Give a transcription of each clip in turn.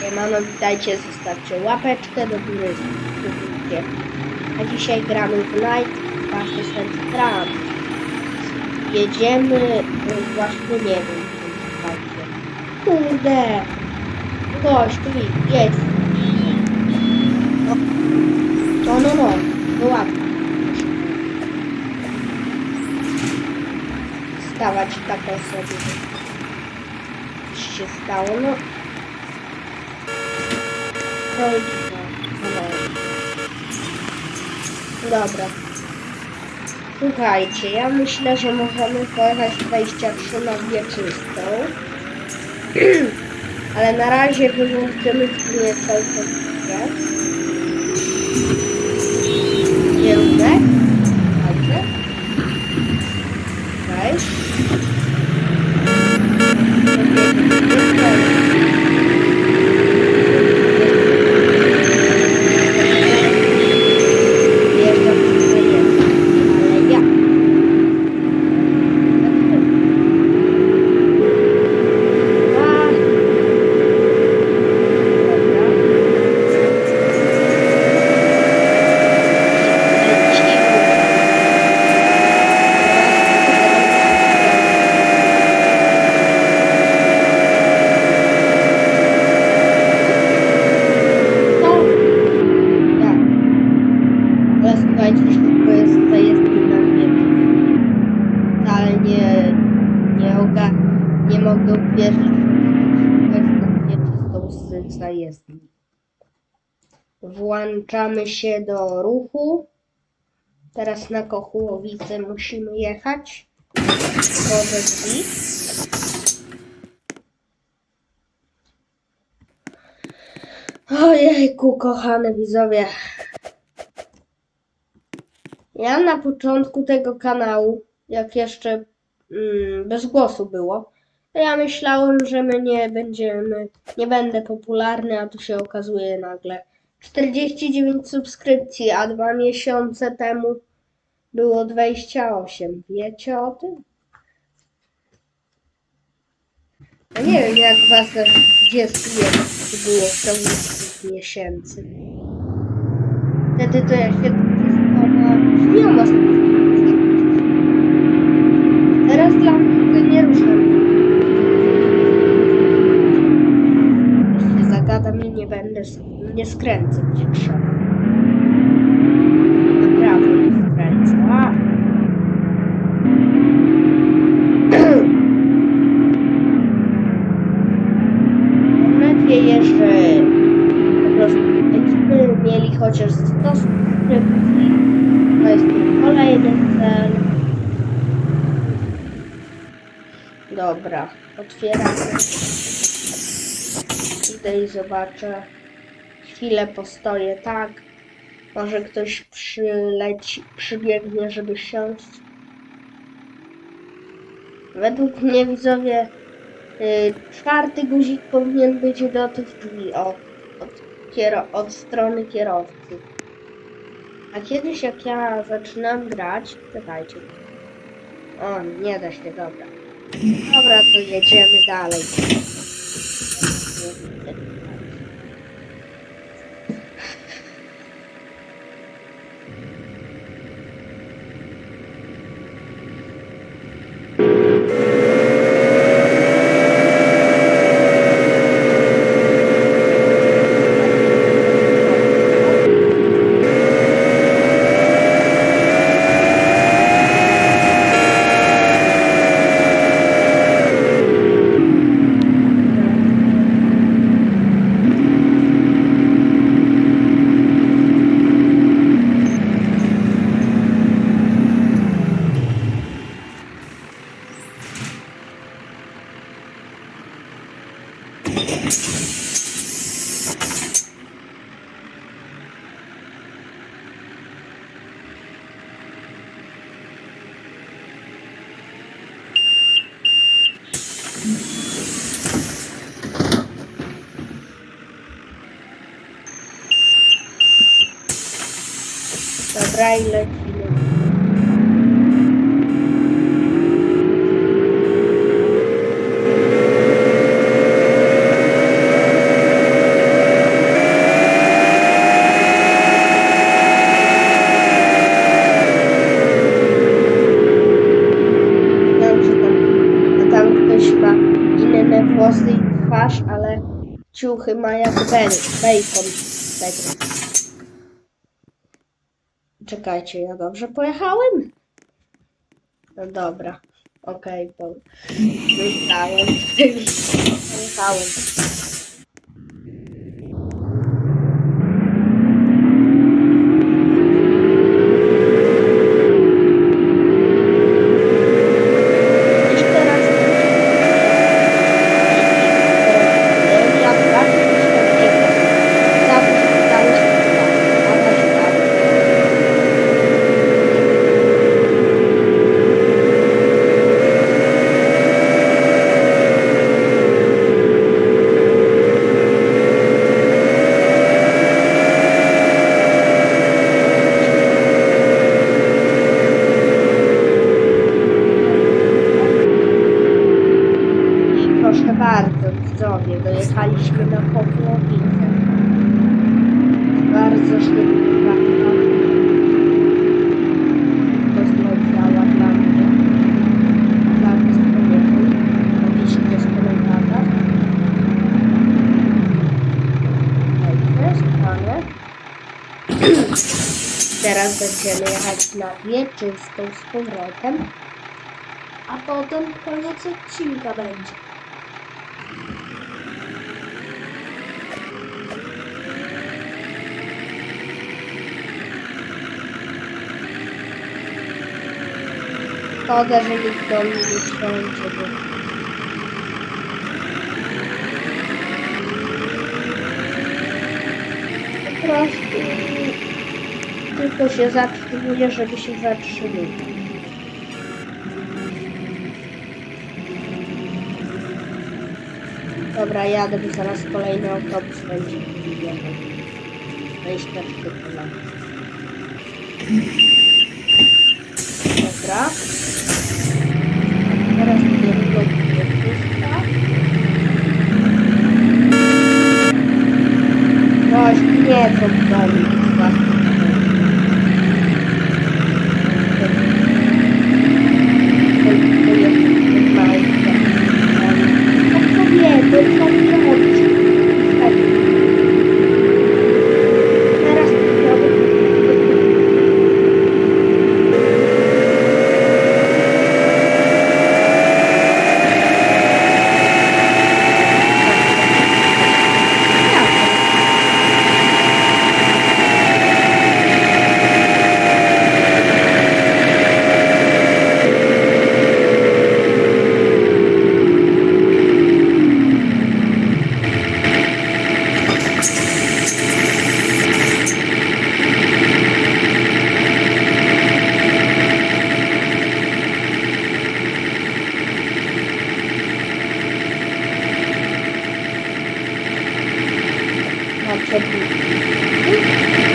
Siemano, witajcie, zostawcie łapeczkę do góry, subskrypcję. A dzisiaj gramy w Night Assassin's Trump. Jedziemy, no właśnie nie wiem. Kurde! Gość, tu jest. No, no, no, no, no ładnie. Stawać tak sobie. Się stało? No. Dobra. Słuchajcie, ja myślę, że możemy pojechać 23 na wieczystą. Ale na razie wyłączymy nie całkowicie. Kierunek. Włączamy się do ruchu. Teraz na Kochułowice musimy jechać. Do drzwi. Ojejku, kochane widzowie. Ja na początku tego kanału, jak jeszcze mm, bez głosu było, ja myślałem, że my nie będziemy, nie będę popularny, a tu się okazuje nagle 49 subskrypcji, a dwa miesiące temu było 28. Wiecie o tym? Ja nie wiem, jak was 21 było w ciągu dwóch miesięcy. Wtedy to ja się dwudziestoma Teraz nie skręcę gdzie trzeba. Naprawdę nie skręcę. A. Mam nadzieję, po prostu mieli chociaż 100 subskrypcji. To jest kolejny cel. Dobra, otwieramy. Idę i zobaczę. Chwilę postoję tak. Może ktoś przyleci, przybiegnie, żeby siąść. Według mnie widzowie y, czwarty guzik powinien być do tych drzwi o, od, od strony kierowcy. A kiedyś jak ja zaczynam grać, czekajcie. O, nie da się, dobra. Dobra, to jedziemy dalej. Dobra, ile chwilę. wyśpa, inne włosy i twarz, ale ciuchy ma jak bej- bejkon. Czekajcie, ja dobrze pojechałem? No dobra. Okej, okay, bo... Wyjechałem. Wyjechałem. Bardzo znowu działa dla mnie. Dla mnie z kobietą. Stronę. Teraz będziemy jechać na wieczystą z powrotem. A potem koniec odcinka będzie. Szkoda, że nikt do mnie bo po prostu tylko się zatrzymuje, żeby się zatrzymywać. Dobra, jadę, bo zaraz kolejny autobus będzie jechał. 24 km. Dobra. Teraz idziemy do Wielkuska. Coś nie to w domu. Kobiety, co mi robić? Tak. Teraz na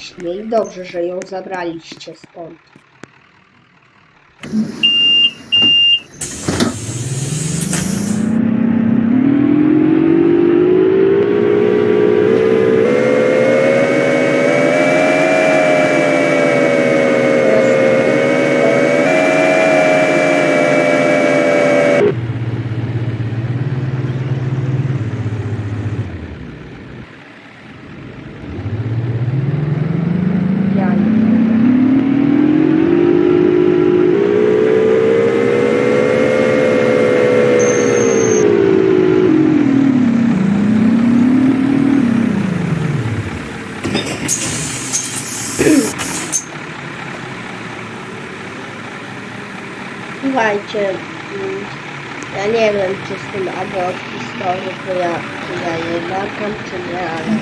właśnie, i dobrze, że ją zabraliście stąd. Ja nie Słuchajcie, mm, ja nie wiem, czy z tym Aga od historii, to ja, czy ja je nagram, czy nie, ale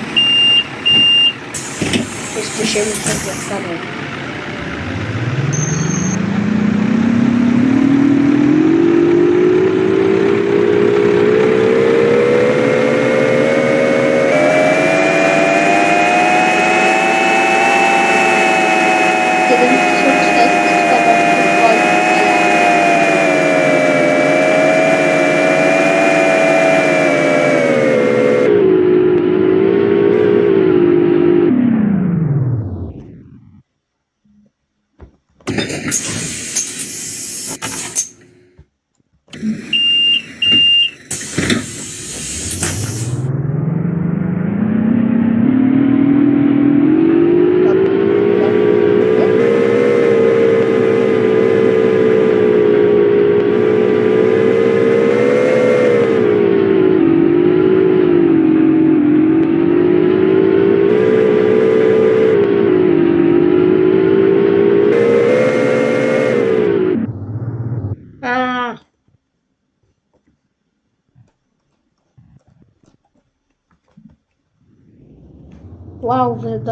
jeszcze się muszę zastanowić.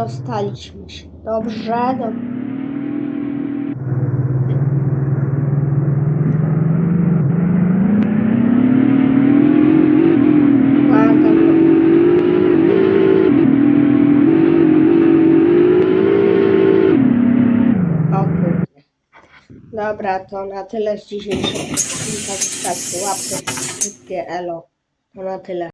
Wow, wydostaliśmy się. Dobrze, dobrze. Dobra, to na tyle z dzisiejszego odcinka. Zostawcie łapkę, subskrypcję, elo. To na tyle.